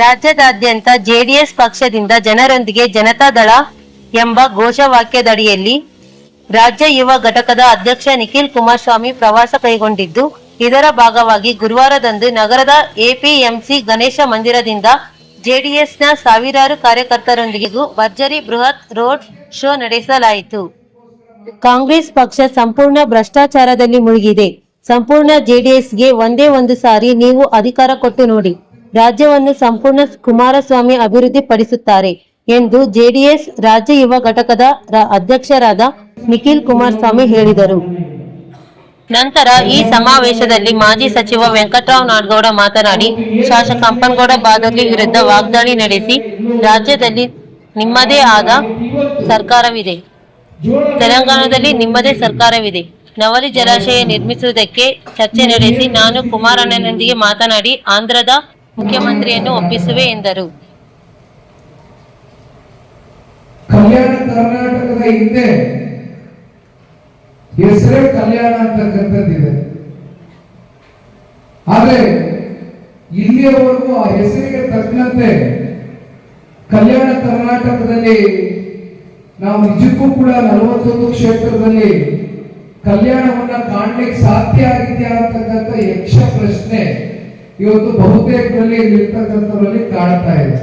ರಾಜ್ಯದಾದ್ಯಂತ ಜೆಡಿಎಸ್ ಪಕ್ಷದಿಂದ ಜನರೊಂದಿಗೆ ಜನತಾದಳ ಎಂಬ ಘೋಷವಾಕ್ಯದಡಿಯಲ್ಲಿ ರಾಜ್ಯ ಯುವ ಘಟಕದ ಅಧ್ಯಕ್ಷ ನಿಖಿಲ್ ಕುಮಾರಸ್ವಾಮಿ ಪ್ರವಾಸ ಕೈಗೊಂಡಿದ್ದು, ಇದರ ಭಾಗವಾಗಿ ಗುರುವಾರದಂದು ನಗರದ ಎಪಿಎಂಸಿ ಗಣೇಶ ಮಂದಿರದಿಂದ ಜೆಡಿಎಸ್ನ ಸಾವಿರಾರು ಕಾರ್ಯಕರ್ತರೊಂದಿಗೂ ಭರ್ಜರಿ ಬೃಹತ್ ರೋಡ್ ಶೋ ನಡೆಸಲಾಯಿತು. ಕಾಂಗ್ರೆಸ್ ಪಕ್ಷ ಸಂಪೂರ್ಣ ಭ್ರಷ್ಟಾಚಾರದಲ್ಲಿ ಮುಳುಗಿದೆ. ಸಂಪೂರ್ಣ ಜೆಡಿಎಸ್ಗೆ ಒಂದೇ ಒಂದು ಸಾರಿ ನೀವು ಅಧಿಕಾರ ಕೊಟ್ಟು ನೋಡಿ. ರಾಜ್ಯವನ್ನು ಸಂಪೂರ್ಣ ಕುಮಾರಸ್ವಾಮಿ ಅಭಿವೃದ್ಧಿ ಪಡಿಸುತ್ತಾರೆ ಎಂದು ಜೆಡಿಎಸ್ ರಾಜ್ಯ ಯುವ ಘಟಕದ ಅಧ್ಯಕ್ಷರಾದ ನಿಖಿಲ್ ಕುಮಾರಸ್ವಾಮಿ ಹೇಳಿದರು. ನಂತರ ಈ ಸಮಾವೇಶದಲ್ಲಿ ಮಾಜಿ ಸಚಿವ ವೆಂಕಟರಾವ್ ನಾಡಗೌಡ ಮಾತನಾಡಿ, ಶಾಸಕ ಕಂಪನಗೌಡ ಬಾದರ್ಲಿ ವಿರುದ್ಧ ವಾಗ್ದಾಳಿ ನಡೆಸಿ, ರಾಜ್ಯದಲ್ಲಿ ನಿಮ್ಮದೇ ಆದ ಸರ್ಕಾರವಿದೆ. ತೆಲಂಗಾಣದಲ್ಲಿ ನಿಮ್ಮದೇ ಸರ್ಕಾರವಿದೆ. ನವಲಿ ಜಲಾಶಯ ನಿರ್ಮಿಸುವುದಕ್ಕೆ ಚರ್ಚೆ ನಡೆಸಿ ನಾನು ಕುಮಾರಣ್ಣನೊಂದಿಗೆ ಮಾತನಾಡಿ, ಆಂಧ್ರದ ಮುಖ್ಯಮಂತ್ರಿಯನ್ನು ಒಪ್ಪಿಸುವೆ ಎಂದರು. ಕಲ್ಯಾಣ ಕರ್ನಾಟಕದ ಹಿಂದೆ ಹೆಸರೇ ಕಲ್ಯಾಣ ಅಂತಕ್ಕಂಥದ್ದಿದೆ. ಆದರೆ ಇಲ್ಲಿಯವರೆಗೂ ಆ ಹೆಸರಿಗೆ ತಕ್ಕಂತೆ ಕಲ್ಯಾಣ ಕರ್ನಾಟಕದಲ್ಲಿ ನಾವು ನಿಜಕ್ಕೂ ಕೂಡ ನಲವತ್ತೊಂದು ಕ್ಷೇತ್ರದಲ್ಲಿ ಕಲ್ಯಾಣವನ್ನ ಕಾಣಲಿಕ್ಕೆ ಸಾಧ್ಯ ಆಗಿದೆಯಾ ಅಂತಕ್ಕಂಥ ಇವತ್ತು ಬಹುತೇಕರಲ್ಲಿ ಇರ್ತಕ್ಕಂಥವರಲ್ಲಿ ಕಾಣ್ತಾ ಇದೆ.